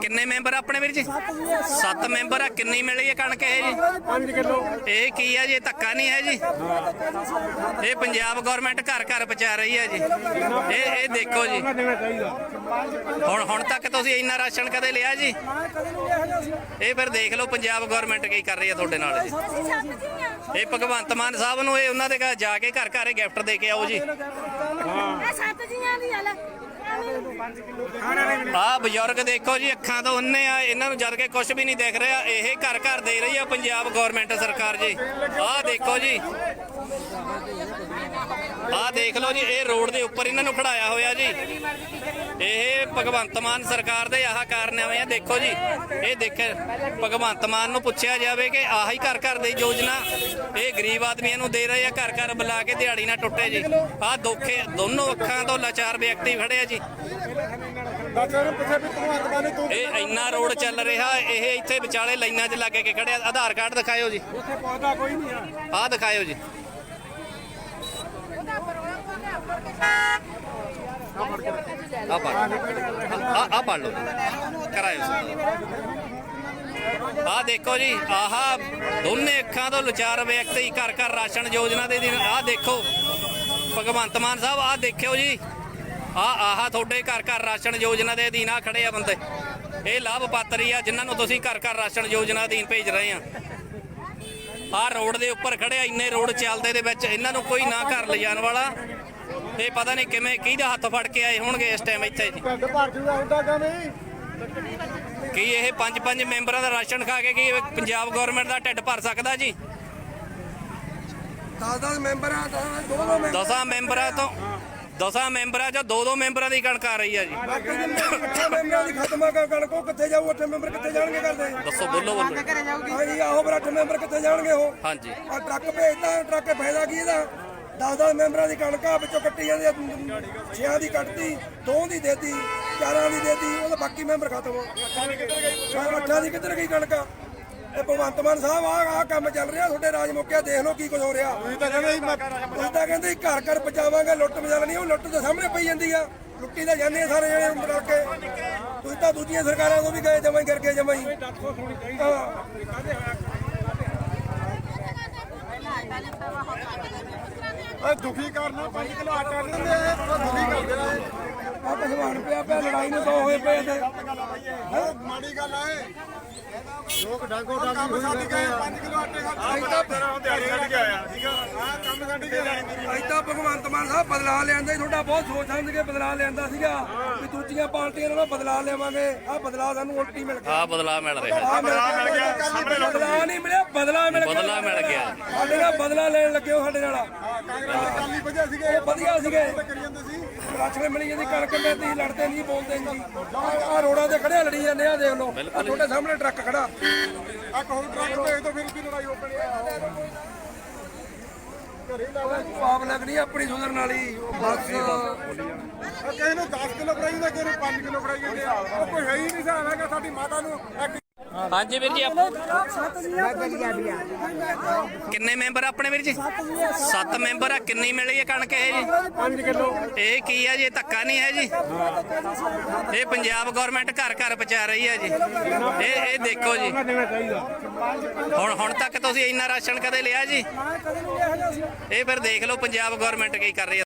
ਕਿੰਨੇ ਮੈਂਬਰ ਆਪਣੇ ਵੀਰ ਜੀ? 7 ਮੈਂਬਰ ਆ ਕਿੰਨੀ ਮਿਲੀ ਹੈ ਕਣਕ ਇਹ ਜੀ? 5 ਕਿਲੋ ਇਹ ਕੀ ਹੈ ਜੀ ਧੱਕਾ ਨਹੀਂ ਹੈ ਜੀ? ਇਹ ਪੰਜਾਬ ਗਵਰਨਮੈਂਟ ਘਰ ਘਰ ਪਹੁੰਚਾ ਰਹੀ ਹੈ ਜੀ। ਇਹ ਇਹ ਦੇਖੋ ਜੀ। ਹੁਣ ਹੁਣ ਤੱਕ ਤੁਸੀਂ ਇੰਨਾ ਰਾਸ਼ਨ ਕਦੇ ਲਿਆ ਜੀ? ਇਹ ਫਿਰ ਦੇਖ ਲਓ ਪੰਜਾਬ ਗਵਰਨਮੈਂਟ ਕੀ ਕਰ ਰਹੀ ਹੈ ਤੁਹਾਡੇ ਨਾਲ ਜੀ। ਇਹ ਭਗਵੰਤ ਮਾਨ ਸਾਹਿਬ ਨੂੰ ਇਹ ਉਹਨਾਂ ਦੇ ਘਰ ਜਾ ਕੇ ਘਰ ਘਰ ਗਿਫਟ ਦੇ ਕੇ ਆਓ ਜੀ। ਇਹ ਸੱਤ ਜੀਆਂ ਦੀ ਹਾਲ ਆਹ ਬਜ਼ੁਰਗ ਦੇਖੋ ਜੀ, ਅੱਖਾਂ ਤੋਂ ਅੰਨੇ ਆ, ਇਹਨਾਂ ਨੂੰ ਜਦ ਕੇ ਕੁਝ ਵੀ ਨਹੀਂ ਦਿਖ ਰਿਹਾ, ਇਹ ਘਰ ਘਰ ਦੇ ਰਹੀ ਆ ਪੰਜਾਬ ਗਵਰਨਮੈਂਟ ਸਰਕਾਰ ਜੀ। ਆਹ ਦੇਖੋ ਜੀ। ਆਹ ਦੇਖ ਲਓ ਜੀ ਇਹ ਰੋਡ ਦੇ ਉੱਪਰ ਇਹਨਾਂ ਨੂੰ ਖੜਾਇਆ ਹੋਇਆ ਜੀ। ਇਹ ਭਗਵੰਤ ਮਾਨ ਸਰਕਾਰ ਦੇ ਆਹ ਕਾਰਨਾਮੇ ਆ ਦੇਖੋ ਜੀ। ਇਹ ਦੇਖ ਭਗਵੰਤ ਮਾਨ ਨੂੰ ਪੁੱਛਿਆ ਜਾਵੇ ਕਿ ਆਹੀ ਘਰ ਘਰ ਦੀ ਯੋਜਨਾ ਇਹ ਗਰੀਬ ਆਦਮੀਆਂ ਨੂੰ ਦੇ ਰਹੇ ਆ ਘਰ ਘਰ ਬੁਲਾ ਕੇ ਦਿਹਾੜੀ ਨਾ ਟੁੱਟੇ ਜੀ। ਆਹ ਦੋਖੇ ਦੋਨੋਂ ਅੱਖਾਂ ਤੋਂ ਲਾਚਾਰ ਵਿਅਕਤੀ ਖੜੇ ਆ ਜੀ। ਇਹ ਇੰਨਾ ਰੋਡ ਚੱਲ ਰਿਹਾ ਇਹ ਇੱਥੇ ਵਿਚਾਲੇ ਲਾਈਨਾਂ 'ਚ ਲੱਗੇ ਕੇ ਖੜਿਆ ਆਧਾਰ ਕਾਰਡ ਦਿਖਾਇਓ ਜੀ। ਉੱਥੇ ਪਹੁੰਚਦਾ ਕੋਈ ਨਹੀਂ ਆ। ਆਹ ਦਿਖਾਇਓ ਜੀ। ਆ ਪੜ ਆ ਆ ਪੜ ਲਓ ਕਰਾਇਓ ਆ ਦੇਖੋ ਜੀ ਆਹ ਦੋਨੇ ਅੱਖਾਂ ਤੋਂ ਲਾਚਾਰ ਵਿਅਕਤੀ ਘਰ ਘਰ ਰਾਸ਼ਨ ਯੋਜਨਾ ਦੇ ਦਿਨ ਆਹ ਦੇਖੋ ਭਗਵੰਤ ਮਾਨ ਸਾਹਿਬ ਆਹ ਦੇਖਿਓ ਜੀ ਆ ਆਹ ਤੁਹਾਡੇ ਘਰ ਘਰ ਰਾਸ਼ਨ ਯੋਜਨਾ ਦੇ ਅਧੀਨ ਆ ਖੜੇ ਆ ਬੰਦੇ ਇਹ ਲਾਭਪਾਤਰੀ ਆ ਜਿਨ੍ਹਾਂ ਨੂੰ ਤੁਸੀਂ ਘਰ ਘਰ ਰਾਸ਼ਨ ਯੋਜਨਾ ਅਧੀਨ ਭੇਜ ਰਹੇ ਆ ਆਹ ਰੋਡ ਦੇ ਉੱਪਰ ਖੜਿਆ ਇੰਨੇ ਰੋਡ ਚੱਲਦੇ ਦੇ ਵਿੱਚ ਇਹਨਾਂ ਨੂੰ ਕੋਈ ਨਾ ਘਰ ਲਿਜਾਣ ਵਾਲਾ ਇਹ ਪਤਾ ਨਹੀਂ ਕਿਵੇਂ ਕਿਹਦਾ ਹੱਥ ਫੜ ਕੇ ਆਏ ਹੋਣਗੇ ਇਸ ਟਾਈਮ ਇੱਥੇ। ਜੀ ਢੱਡ ਭਰ ਜੂਗਾ ਹੁੰਦਾ ਕਿਵੇਂ ਕੀ ਇਹ ਪੰਜ ਪੰਜ ਮੈਂਬਰਾਂ ਦਾ ਰਾਸ਼ਨ ਖਾ ਕੇ ਕੀ ਪੰਜਾਬ ਗਵਰਨਮੈਂਟ ਦਾ ਢਿੱਡ ਭਰ ਸਕਦਾ ਜੀ? 10-10 ਮੈਂਬਰ ਆ ਤਾਂ ਦੋ ਦੋ ਮੈਂਬਰ ਦਸਾਂ ਮੈਂਬਰਾਂ ਤੋਂ ਦਸਾਂ ਮੈਂਬਰਾਂ ਚੋਂ ਦੋ ਦੋ ਮੈਂਬਰਾਂ ਦੀ ਕਣਕ ਆ ਰਹੀ ਆ ਜੀ। ਬਾਕੀ ਦੇ ਮੈਂਬਰਾਂ ਦੀ ਖਤਮਾ ਕਰ ਕਣਕੋ ਕਿੱਥੇ ਜਾਊ? ਅੱਠ ਮੈਂਬਰ ਕਿੱਥੇ ਜਾਣਗੇ ਕਰਦੇ ਦੱਸੋ ਬੋਲੋ ਬੋਲੋ। ਹਾਂਜੀ ਆਹੋ ਅੱਠ ਮੈਂਬਰ ਕਿੱਥੇ ਜਾਣਗੇ ਉਹ? ਹਾਂਜੀ। ਆ ਟਰੱਕ ਭੇਜਦਾ ਟਰੱਕ ਦਾ ਫਾਇਦਾ ਕੀ ਇਹਦਾ? 10-10 ਮੈਂਬਰਾਂ ਦੀ ਕਣਕਾਂ ਵਿੱਚੋਂ ਕੱਟੀ ਜਾਂਦੀ ਆ, ਛਿਆਂ ਦੀ ਕੱਟਤੀ ਦੋ ਦੀ ਦੇਤੀ ਚਾਰਾਂ ਦੀ ਦੇਤੀ ਉਹਦਾ ਬਾਕੀ ਮੈਂਬਰ ਖਤਮ ਅੱਠਾਂ ਦੀ ਕਿੱਧਰ ਗਈ ਕਣਕਾਂ? ਇਹ ਭਗਵੰਤ ਮਾਨ ਸਾਹਿਬ ਆ ਆ ਕੰਮ ਚੱਲ ਰਿਹਾ ਤੁਹਾਡੇ ਰਾਜ ਮੁੱਕਿਆ ਦੇਖ ਲਓ ਕੀ ਕੁਝ ਹੋ ਰਿਹਾ। ਤੁਸੀਂ ਤਾਂ ਕਹਿੰਦੇ ਸੀ ਮੈਂ ਤੁਸੀਂ ਤਾਂ ਕਹਿੰਦੇ ਸੀ ਘਰ ਘਰ ਪਹੁੰਚਾਵਾਂਗੇ ਲੁੱਟ ਮਜਾਲ ਨਹੀਂ ਉਹ ਲੁੱਟ ਦੇ ਸਾਹਮਣੇ ਪਈ ਜਾਂਦੀ ਆ। ਲੁੱਟੀ ਤਾਂ ਜਾਂਦੇ ਆ ਸਾਰੇ ਜਣੇ ਮਿਲ ਕੇ। ਤੁਸੀਂ ਤਾਂ ਦੂਜੀਆਂ ਸਰਕਾਰਾਂ ਤੋਂ ਵੀ ਗਏ ਜਮਾਂ ਹੀ ਕਰਕੇ ਜਮਾਂ ਹੀ। ਹਾਂ ਆ ਦੁਖੀ ਕਰਨਾ 5 ਕਿਲੋ ਆਟਾ ਦਿੰਦੇ ਆ। ਦੁਖੀ ਕਰਦੇ ਆ। ਆ ਭਗਵਾਨ ਪਿਆ ਪਿਆ ਲੜਾਈ ਨੂੰ ਦੋ ਹੋਏ ਪਏ ਤੇ। ਉਹ ਮਾੜੀ ਗੱਲ ਆ ਇਹ ਲੋਕ ਡਾਂਗੋ ਡਾਂਗੀ ਕੰਮ ਛੱਡ ਗਏ 5 ਕਿਲੋ ਆਟੇ ਖਾ ਤਾਂ ਤੇਰਾ ਉਹ ਦਿਹਾੜੀ ਛੱਡ ਕੇ ਆਇਆ ਠੀਕਾ ਆ ਕੰਮ ਛੱਡ ਕੇ ਅੱਜ ਤਾਂ ਭਗਵੰਤ ਮਾਨ ਸਾਹਿਬ ਬਦਲਾ ਲਿਆਂਦਾ ਸੀ, ਤੁਹਾਡਾ ਬਹੁਤ ਸੋਚ ਸਮਝ ਕੇ ਬਦਲਾ ਲਿਆਂਦਾ ਸੀਗਾ। ਵੀ ਦੂਜੀਆਂ ਪਾਰਟੀਆਂ ਨਾਲੋਂ ਬਦਲਾ ਲਿਆਵਾਂਗੇ। ਆ ਬਦਲਾ ਸਾਨੂੰ ਉਲਟੀ ਮਿਲ ਗਿਆ। ਆ ਬਦਲਾ ਮਿਲ ਰਿਹਾ। ਆ ਮਿਲ ਗਿਆ। ਬਦਲਾ ਨਹੀਂ ਮਿਲਿਆ ਬਦਲਾ ਮਿਲ ਗਿਆ ਬਦਲਾ ਮਿਲ ਗਿਆ ਸਾਡੇ ਨਾਲ ਬਦਲਾ ਲੈਣ ਲੱਗੇ ਹੋ ਸਾਡੇ ਨਾਲ। ਕਾਂਗਰਸ ਕਾਲੀ ਵਜ੍ਹਾ ਸੀਗੇ। ਵਧੀਆ ਸੀਗੇ। ਕਰੀ ਜਾਂਦੇ ਸੀ। ਰਾਸ਼ਨ ਮਿਲੀ ਜਾਂਦੀ ਕਣਕ ਮੈਂ ਤੁਸੀਂ ਲੜਦੇ ਨਹੀਂ ਬੋਲਦੇ ਨਹੀਂ। ਆ ਰੋਡਾਂ ਤੇ ਖੜਿਆ ਲੜੀ ਜਾਂਦੇ ਆ ਦੇਖ ਲਓ। ਆਹ ਤੁਹਾਡੇ ਸਾਹਮਣੇ ਟਰੱਕ ਖੜਾ। ਆ ਕਹੋ ਟਰੱਕ ਭੇਜ ਦੋ ਫਿਰ ਕੀ ਲੜਾਈ ਹੋਣੀ ਆ। ਘਰੇ ਲਾ ਲੈ। ਪਾਪ ਲੱਗਣੀ ਆਪਣੀ ਸੁਧਰਨ ਵਾਲੀ। ਉਹ ਬਸ। ਆ ਕਿਸੇ ਨੂੰ 10 ਕਿਲੋ ਫੜਾਈ ਜਾਂਦਾ ਕਿਸੇ ਨੂੰ 5 ਕਿਲੋ ਫੜਾਈ ਜਾਂਦੇ ਆ। ਉਹ ਕੋਈ ਹੈ ਹੀ ਨਹੀਂ ਹਿਸਾਬ ਹੈਗਾ ਸਾਡੀ ਮਾਤਾ ਨੂੰ ਹਾਂਜੀ ਵੀਰ ਜੀ ਆਪ- ਕਿੰਨੇ ਮੈਂਬਰ ਆਪਣੇ ਵੀਰ ਜੀ? 7 ਮੈਂਬਰ ਆ ਕਿੰਨੀ ਮਿਲੀ ਹੈ ਕਣਕ ਇਹ ਜੀ? 5 ਕਿਲੋ। ਇਹ ਕੀ ਹੈ ਜੀ ਇਹ ਧੱਕਾ ਨਹੀਂ ਹੈ ਜੀ? ਇਹ ਪੰਜਾਬ ਗਵਰਨਮੈਂਟ ਘਰ ਘਰ ਪਹੁੰਚਾ ਰਹੀ ਹੈ ਜੀ। ਇਹ ਇਹ ਦੇਖੋ ਜੀ। ਦੇਣਾ ਚਾਹੀਦਾ ਹੁਣ ਹੁਣ ਤੱਕ ਤੁਸੀਂ ਇੰਨਾ ਰਾਸ਼ਨ ਕਦੇ ਲਿਆ ਜੀ? ਇਹ ਫਿਰ ਦੇਖ ਲਓ ਪੰਜਾਬ ਗਵਰਨਮੈਂਟ ਕੀ ਕਰ ਰਹੀ ਹੈ।